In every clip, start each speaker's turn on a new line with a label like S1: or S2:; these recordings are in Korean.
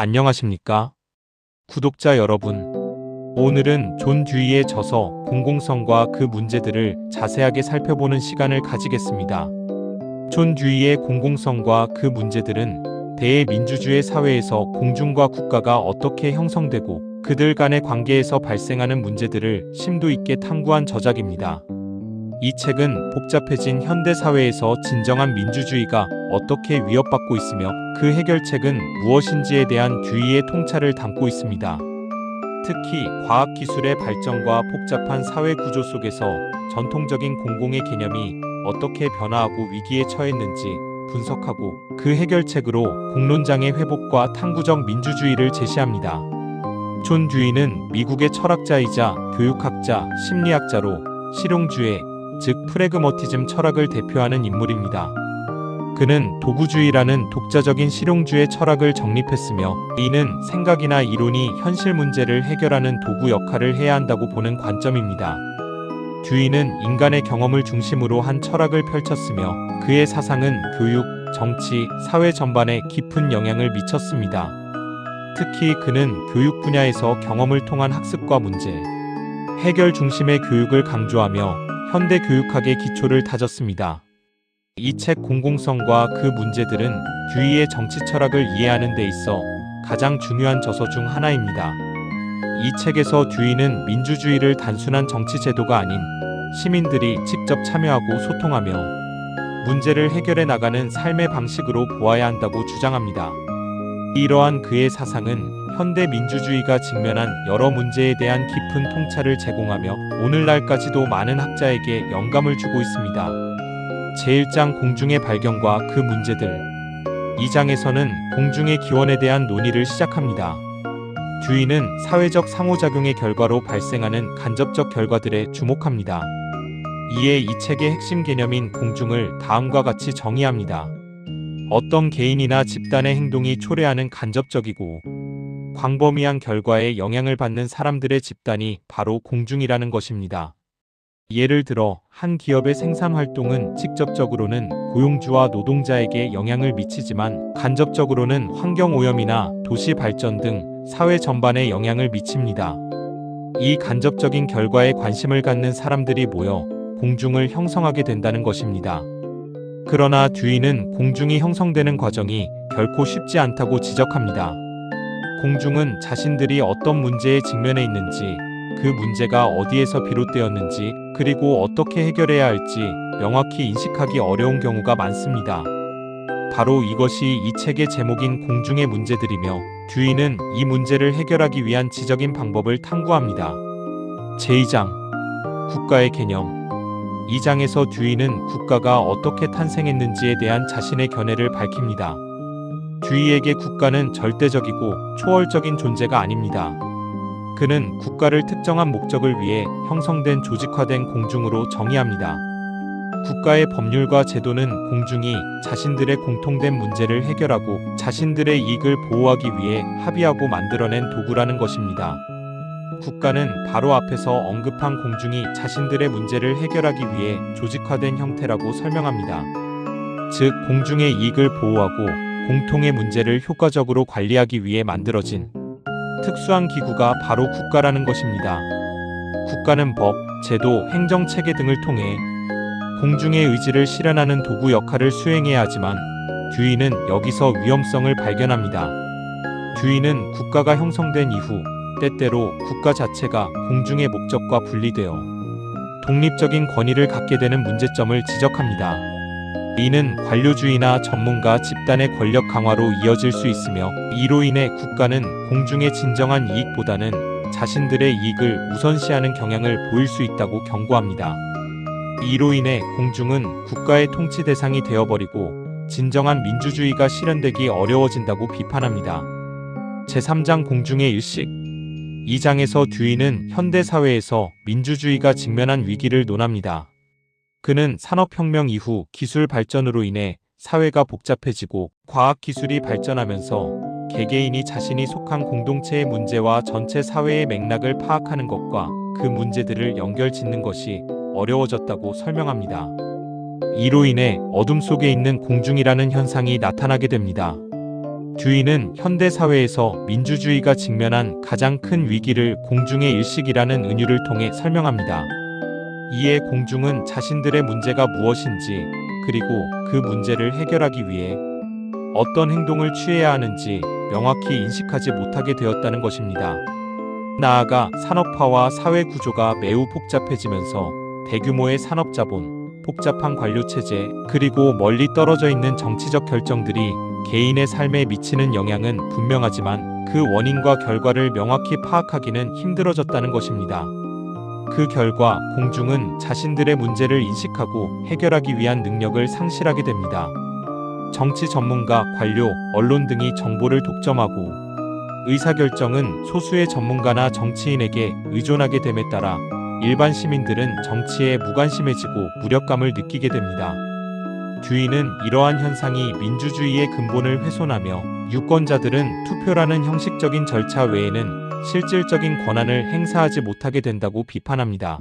S1: 안녕하십니까? 구독자 여러분. 오늘은 존 듀이의 저서 공공성과 그 문제들을 자세하게 살펴보는 시간을 가지겠습니다. 존 듀이의 공공성과 그 문제들은 대민주주의 사회에서 공중과 국가가 어떻게 형성되고 그들 간의 관계에서 발생하는 문제들을 심도 있게 탐구한 저작입니다. 이 책은 복잡해진 현대 사회에서 진정한 민주주의가 어떻게 위협받고 있으며 그 해결책은 무엇인지에 대한 듀이의 통찰을 담고 있습니다. 특히 과학기술의 발전과 복잡한 사회 구조 속에서 전통적인 공공의 개념이 어떻게 변화하고 위기에 처했는지 분석하고 그 해결책으로 공론장의 회복과 탕구적 민주주의를 제시합니다. 존 듀이는 미국의 철학자이자 교육학자, 심리학자로 실용주의, 즉 프레그머티즘 철학을 대표하는 인물입니다. 그는 도구주의라는 독자적인 실용주의 철학을 정립했으며 이는 생각이나 이론이 현실 문제를 해결하는 도구 역할을 해야 한다고 보는 관점입니다. 듀이는 인간의 경험을 중심으로 한 철학을 펼쳤으며 그의 사상은 교육, 정치, 사회 전반에 깊은 영향을 미쳤습니다. 특히 그는 교육 분야에서 경험을 통한 학습과 문제, 해결 중심의 교육을 강조하며 현대 교육학의 기초를 다졌습니다. 이 책 공공성과 그 문제들은 듀이의 정치 철학을 이해하는 데 있어 가장 중요한 저서 중 하나입니다. 이 책에서 듀이는 민주주의를 단순한 정치 제도가 아닌 시민들이 직접 참여하고 소통하며 문제를 해결해 나가는 삶의 방식으로 보아야 한다고 주장합니다. 이러한 그의 사상은 현대 민주주의가 직면한 여러 문제에 대한 깊은 통찰을 제공하며 오늘날까지도 많은 학자에게 영감을 주고 있습니다. 제1장 공중의 발견과 그 문제들 2장에서는 공중의 기원에 대한 논의를 시작합니다. 듀이는 사회적 상호작용의 결과로 발생하는 간접적 결과들에 주목합니다. 이에 이 책의 핵심 개념인 공중을 다음과 같이 정의합니다. 어떤 개인이나 집단의 행동이 초래하는 간접적이고 광범위한 결과에 영향을 받는 사람들의 집단이 바로 공중이라는 것입니다. 예를 들어 한 기업의 생산 활동은 직접적으로는 고용주와 노동자에게 영향을 미치지만 간접적으로는 환경 오염이나 도시 발전 등 사회 전반에 영향을 미칩니다. 이 간접적인 결과에 관심을 갖는 사람들이 모여 공중을 형성하게 된다는 것입니다. 그러나 듀이는 공중이 형성되는 과정이 결코 쉽지 않다고 지적합니다. 공중은 자신들이 어떤 문제에 직면해 있는지, 그 문제가 어디에서 비롯되었는지, 그리고 어떻게 해결해야 할지 명확히 인식하기 어려운 경우가 많습니다. 바로 이것이 이 책의 제목인 공중의 문제들이며 듀이는 이 문제를 해결하기 위한 지적인 방법을 탐구합니다. 제2장 국가의 개념 2장에서 듀이는 국가가 어떻게 탄생했는지에 대한 자신의 견해를 밝힙니다. 듀이에게 국가는 절대적이고 초월적인 존재가 아닙니다. 그는 국가를 특정한 목적을 위해 형성된 조직화된 공중으로 정의합니다. 국가의 법률과 제도는 공중이 자신들의 공통된 문제를 해결하고 자신들의 이익을 보호하기 위해 합의하고 만들어낸 도구라는 것입니다. 국가는 바로 앞에서 언급한 공중이 자신들의 문제를 해결하기 위해 조직화된 형태라고 설명합니다. 즉, 공중의 이익을 보호하고 공통의 문제를 효과적으로 관리하기 위해 만들어진 특수한 기구가 바로 국가라는 것입니다. 국가는 법, 제도, 행정 체계 등을 통해 공중의 의지를 실현하는 도구 역할을 수행해야 하지만 듀이는 여기서 위험성을 발견합니다. 듀이는 국가가 형성된 이후 때때로 국가 자체가 공중의 목적과 분리되어 독립적인 권위를 갖게 되는 문제점을 지적합니다. 이는 관료주의나 전문가 집단의 권력 강화로 이어질 수 있으며 이로 인해 국가는 공중의 진정한 이익보다는 자신들의 이익을 우선시하는 경향을 보일 수 있다고 경고합니다. 이로 인해 공중은 국가의 통치 대상이 되어버리고 진정한 민주주의가 실현되기 어려워진다고 비판합니다. 제3장 공중의 일식 2장에서 듀이는 현대 사회에서 민주주의가 직면한 위기를 논합니다. 그는 산업혁명 이후 기술 발전으로 인해 사회가 복잡해지고 과학기술이 발전하면서 개개인이 자신이 속한 공동체의 문제와 전체 사회의 맥락을 파악하는 것과 그 문제들을 연결 짓는 것이 어려워졌다고 설명합니다. 이로 인해 어둠 속에 있는 공중이라는 현상이 나타나게 됩니다. 듀이는 현대 사회에서 민주주의가 직면한 가장 큰 위기를 공중의 일식이라는 은유를 통해 설명합니다. 이에 공중은 자신들의 문제가 무엇인지 그리고 그 문제를 해결하기 위해 어떤 행동을 취해야 하는지 명확히 인식하지 못하게 되었다는 것입니다. 나아가 산업화와 사회 구조가 매우 복잡해지면서 대규모의 산업 자본, 복잡한 관료 체제, 그리고 멀리 떨어져 있는 정치적 결정들이 개인의 삶에 미치는 영향은 분명하지만 그 원인과 결과를 명확히 파악하기는 힘들어졌다는 것입니다. 그 결과 공중은 자신들의 문제를 인식하고 해결하기 위한 능력을 상실하게 됩니다. 정치 전문가, 관료, 언론 등이 정보를 독점하고 의사결정은 소수의 전문가나 정치인에게 의존하게 됨에 따라 일반 시민들은 정치에 무관심해지고 무력감을 느끼게 됩니다. 듀이는 이러한 현상이 민주주의의 근본을 훼손하며 유권자들은 투표라는 형식적인 절차 외에는 실질적인 권한을 행사하지 못하게 된다고 비판합니다.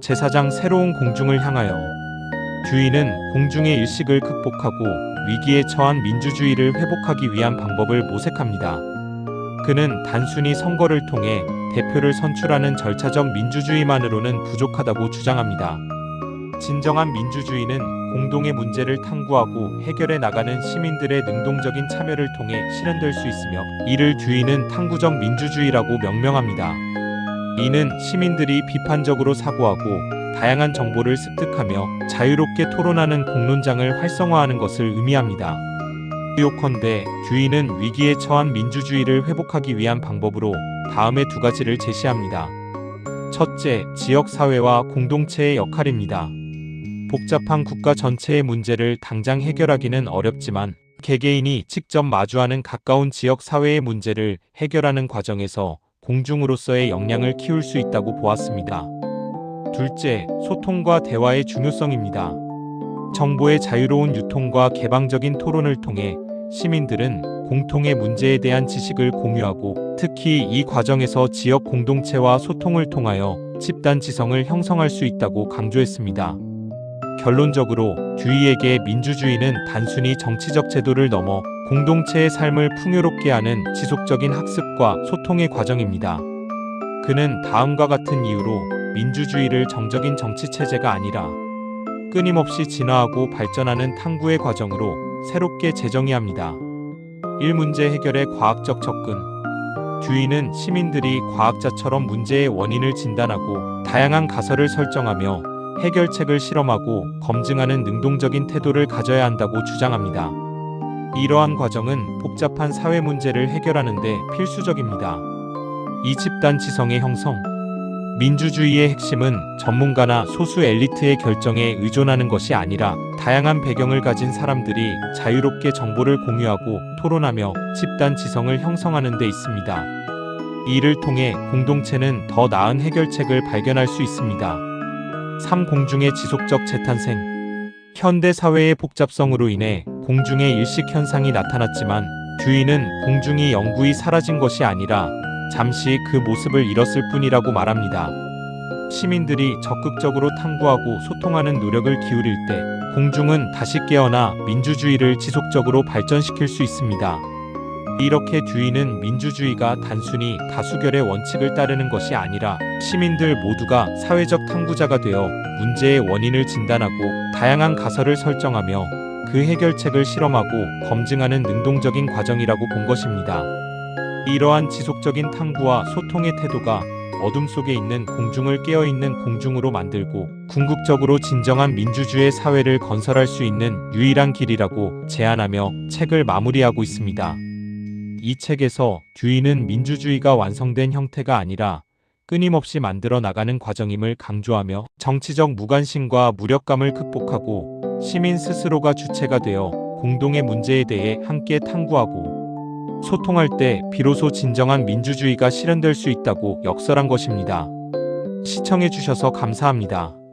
S1: 제4장 새로운 공중을 향하여 듀이는 공중의 일식을 극복하고 위기에 처한 민주주의를 회복하기 위한 방법을 모색합니다. 그는 단순히 선거를 통해 대표를 선출하는 절차적 민주주의만으로는 부족하다고 주장합니다. 진정한 민주주의는 공동의 문제를 탐구하고 해결해 나가는 시민들의 능동적인 참여를 통해 실현될 수 있으며 이를 듀이는 탐구적 민주주의라고 명명합니다. 이는 시민들이 비판적으로 사고하고 다양한 정보를 습득하며 자유롭게 토론하는 공론장을 활성화하는 것을 의미합니다. 요컨대 듀이는 위기에 처한 민주주의를 회복하기 위한 방법으로 다음의 두 가지를 제시합니다. 첫째, 지역 사회와 공동체의 역할입니다. 복잡한 국가 전체의 문제를 당장 해결하기는 어렵지만 개개인이 직접 마주하는 가까운 지역 사회의 문제를 해결하는 과정에서 공중으로서의 역량을 키울 수 있다고 보았습니다. 둘째, 소통과 대화의 중요성입니다. 정보의 자유로운 유통과 개방적인 토론을 통해 시민들은 공통의 문제에 대한 지식을 공유하고 특히 이 과정에서 지역 공동체와 소통을 통하여 집단 지성을 형성할 수 있다고 강조했습니다. 결론적으로 듀이에게 민주주의는 단순히 정치적 제도를 넘어 공동체의 삶을 풍요롭게 하는 지속적인 학습과 소통의 과정입니다. 그는 다음과 같은 이유로 민주주의를 정적인 정치 체제가 아니라 끊임없이 진화하고 발전하는 탐구의 과정으로 새롭게 재정의합니다. 1문제 해결의 과학적 접근 듀이는 시민들이 과학자처럼 문제의 원인을 진단하고 다양한 가설을 설정하며 해결책을 실험하고 검증하는 능동적인 태도를 가져야 한다고 주장합니다. 이러한 과정은 복잡한 사회 문제를 해결하는 데 필수적입니다. 이 집단 지성의 형성 민주주의의 핵심은 전문가나 소수 엘리트의 결정에 의존하는 것이 아니라 다양한 배경을 가진 사람들이 자유롭게 정보를 공유하고 토론하며 집단 지성을 형성하는 데 있습니다. 이를 통해 공동체는 더 나은 해결책을 발견할 수 있습니다. 3. 공중의 지속적 재탄생 현대 사회의 복잡성으로 인해 공중의 일식 현상이 나타났지만 듀이는 공중이 영구히 사라진 것이 아니라 잠시 그 모습을 잃었을 뿐이라고 말합니다. 시민들이 적극적으로 탐구하고 소통하는 노력을 기울일 때 공중은 다시 깨어나 민주주의를 지속적으로 발전시킬 수 있습니다. 이렇게 듀이는 민주주의가 단순히 다수결의 원칙을 따르는 것이 아니라 시민들 모두가 사회적 탐구자가 되어 문제의 원인을 진단하고 다양한 가설을 설정하며 그 해결책을 실험하고 검증하는 능동적인 과정이라고 본 것입니다. 이러한 지속적인 탐구와 소통의 태도가 어둠 속에 있는 공중을 깨어있는 공중으로 만들고 궁극적으로 진정한 민주주의 사회를 건설할 수 있는 유일한 길이라고 제안하며 책을 마무리하고 있습니다. 이 책에서 듀이는 민주주의가 완성된 형태가 아니라 끊임없이 만들어 나가는 과정임을 강조하며 정치적 무관심과 무력감을 극복하고 시민 스스로가 주체가 되어 공동의 문제에 대해 함께 탐구하고 소통할 때 비로소 진정한 민주주의가 실현될 수 있다고 역설한 것입니다. 시청해주셔서 감사합니다.